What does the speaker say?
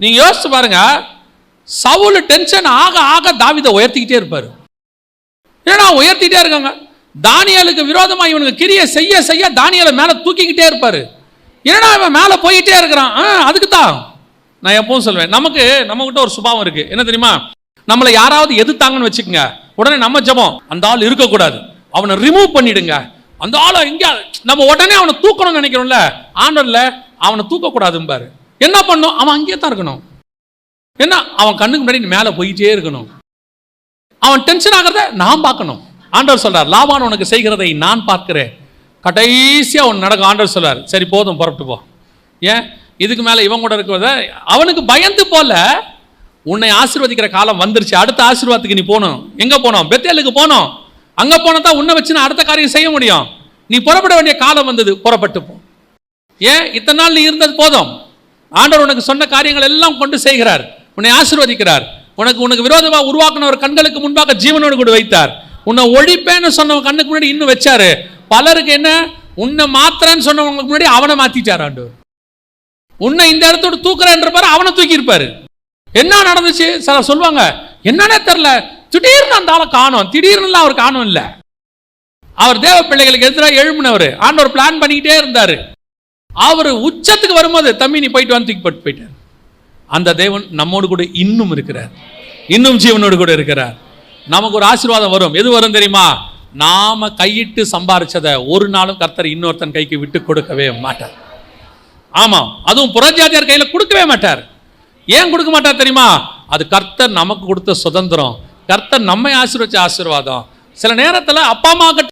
நீங்க யோசிச்சு பாருங்க. சவுல் டென்ஷன் ஆக ஆக தாவிதை உயர்த்திக்கிட்டே இருப்பார். ஏன்னா உயர்த்திட்டே இருக்காங்க. தானியலுக்கு விரோதமாக இவனுக்கு கிரியை செய்ய செய்ய தானியலை மேலே தூக்கிக்கிட்டே இருப்பார். ஏன்னா இவன் மேலே போயிட்டே இருக்கிறான்? ஆ, அதுக்கு தான் நான் எப்பவும் சொல்லுவேன் நமக்கு நம்ம கிட்ட ஒரு சுபாவம் இருக்கு. என்ன தெரியுமா? நம்மளை யாராவது எதிர்த்தாங்கன்னு வச்சுக்கோங்க. உடனே நம்ம ஜெபம் அந்த ஆள் இருக்கக்கூடாது. அவனை ரிமூவ் பண்ணிடுங்க. அந்த ஆளை எங்க நம்ம உடனே அவனை தூக்கணும்னு நினைக்கிறோம்ல. ஆண்டர்ல அவனை தூக்கக்கூடாதும்பாரு. என்ன பண்ணும்? அவன் அங்கேயே தான் இருக்கணும். என்ன? அவன் கண்ணுக்கு முன்னாடி நீ மேலே போயிட்டே இருக்கணும். அவன் டென்ஷன் ஆகிறத நான் பார்க்கணும். ஆண்டவர் சொல்றார் லாபான் உனக்கு செய்கிறதை நான் பார்க்கிறேன். கடைசியாக அவன் நடக்கும். ஆண்டவர் சொல்றார் சரி போதும் புறப்பட்டு போ. ஏன்? இதுக்கு மேலே இவன் கூட இருக்கிறத அவனுக்கு பயந்து போல உன்னை ஆசீர்வதிக்கிற காலம் வந்துருச்சு. அடுத்த ஆசீர்வாதத்துக்கு நீ போகணும். எங்கே போனோம்? பெத்தேலுக்கு போனோம். அங்கே போனால் தான் உன்னை வச்சு நான் அடுத்த காரியம் செய்ய முடியும். நீ புறப்பட வேண்டிய காலம் வந்தது. புறப்பட்டு போ. ஏன்? இத்தனை நாள் நீ இருந்தது போதும். ஆண்டவர் உனக்கு சொன்ன காரியங்கள் எல்லாம் கொண்டு செய்கிறார். உன்னை ஆசிர்வதிக்கிறார். உனக்கு உனக்கு விரோதமாக உருவாக்கினவர் கண்களுக்கு முன்பாக ஜீவனோடு கூட வைத்தார். உன்னை ஒழிப்பேன்னு சொன்னவன் கண்ணுக்கு முன்னாடி இன்னும் வச்சாரு. பலருக்கு என்ன? உன்னை மாத்திரன்னு சொன்னவங்களுக்கு முன்னாடி அவனை மாத்திட்டார் ஆண்டவர். உன்னை இந்த இடத்தோட தூக்குறேன்ற அவனை தூக்கியிருப்பாரு. என்ன நடந்துச்சு? சில சொல்லுவாங்க என்னன்னே தெரில திடீர்னு அந்த ஆளை காணும். திடீர்னு அவர் காணும் இல்லை. அவர் தேவ பிள்ளைகளுக்கு எதிராக எழும்பினவர். ஆண்டவர் பிளான் பண்ணிக்கிட்டே இருந்தார். அவர் உச்சத்துக்கு வரும்போது தம்பி நீ போயிட்டு வந்து தூக்கி போட்டு போயிட்டார். அந்த தேவன் நம்மோடு கூட இன்னும் இருக்கிறார். இன்னும் ஜீவனோடு கூட இருக்கிறார். நமக்கு ஒரு ஆசீர்வாதம் வரும். எது வரும் தெரியுமா? நாம கையிட்டு சம்பாரிச்சதை ஒரு நாளும் கர்த்தர் இன்னொருத்தன் கைக்கு விட்டு கொடுக்கவே மாட்டார். ஆமாம் அதுவும் புறஜாதியார் கையில கொடுக்கவே மாட்டார். ஏன் கொடுக்க மாட்டார் தெரியுமா? அது கர்த்தர் நமக்கு கொடுத்த சுதந்திரம். கர்த்தர் நம்மை ஆசீர்வச்ச ஆசீர்வாதம். சில நேரத்துல அப்பா அம்மா கிட்ட